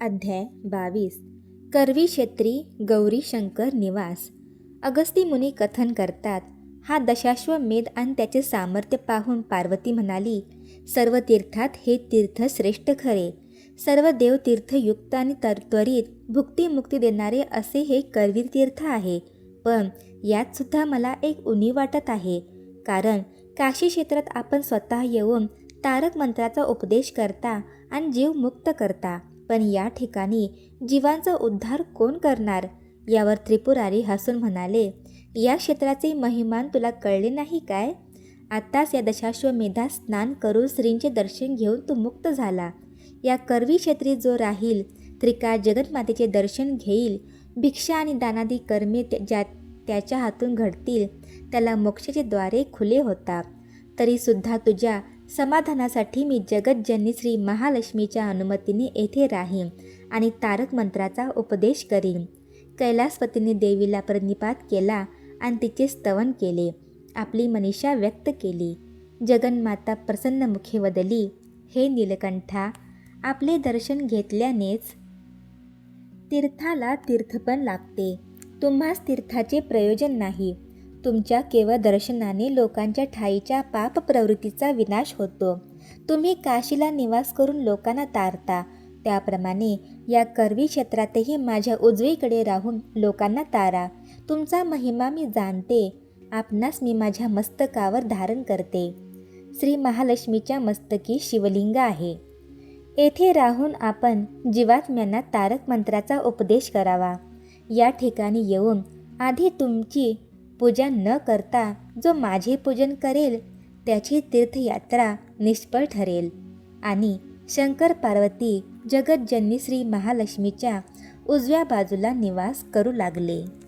अध्याय बावीस. करवी क्षेत्री गौरी शंकर निवास. अगस्ती मुनी कथन करतात हा दशाश्वमेध आणि त्याचे सामर्थ्य पाहून पार्वती म्हणाली सर्व तीर्थात हे तीर्थ श्रेष्ठ खरे. सर्व देवतीर्थयुक्त आणि तर त्वरित भुक्तीमुक्ती देणारे असे हे करवी तीर्थ आहे. पण यात सुद्धा मला एक उणी वाटत आहे. कारण काशी क्षेत्रात आपण स्वतः येऊन तारक मंत्राचा उपदेश करता आणि जीव मुक्त करता. पण या ठिकाणी जीवांचा उद्धार कोण करणार? यावर त्रिपुरारी हसून म्हणाले या क्षेत्राचे महिमान तुला कळले नाही काय? आत्ताच या दशाश्वमेधात स्नान करून श्रींचे दर्शन घेऊन तू मुक्त झाला. या कर्वी क्षेत्री जो राहील त्रिकाळ जगन्मातेचे दर्शन घेईल. भिक्षा आणि दानादी कर्मे त्या- ज्या त्याच्या हातून घडतील त्याला मोक्षाचे द्वारे खुले होतात. तरीसुद्धा तुझ्या समाधानासाठी मी जगतजननी श्री महालक्ष्मीच्या अनुमतीने येथे राहीन आणि तारक मंत्राचा उपदेश करीन. कैलासपतीने देवीला प्रतिपात केला आणि तिचे स्तवन केले. आपली मनीषा व्यक्त केली. जगन्माता प्रसन्न मुखे वदली हे नीलकंठा आपले दर्शन घेतल्यानेच तीर्थाला तीर्थपण लागते. तुम्हास तीर्थाचे प्रयोजन नाही. तुमच्या केवळ दर्शनाने लोकांच्या ठाईच्या पाप प्रवृत्तीचा विनाश होतो. तुम्ही काशीला निवास करून लोकांना तारता. त्याप्रमाणे या करवी क्षेत्रातही माझ्या उजवीकडे राहून लोकांना तारा. तुमचा महिमा मी जाणते. आपणास मी माझ्या मस्तकावर धारण करते. श्री महालक्ष्मीच्या मस्तकी शिवलिंग आहे. येथे राहून आपण जीवात्म्यांना तारक मंत्राचा उपदेश करावा. या ठिकाणी येऊन आधी तुमची पूजा न करता जो माझे पूजन करेल त्याची तीर्थयात्रा निष्फळ ठरेल. आणि शंकर पार्वती जगतजननी श्री महालक्ष्मीच्या उजव्या बाजूला निवास करू लागले.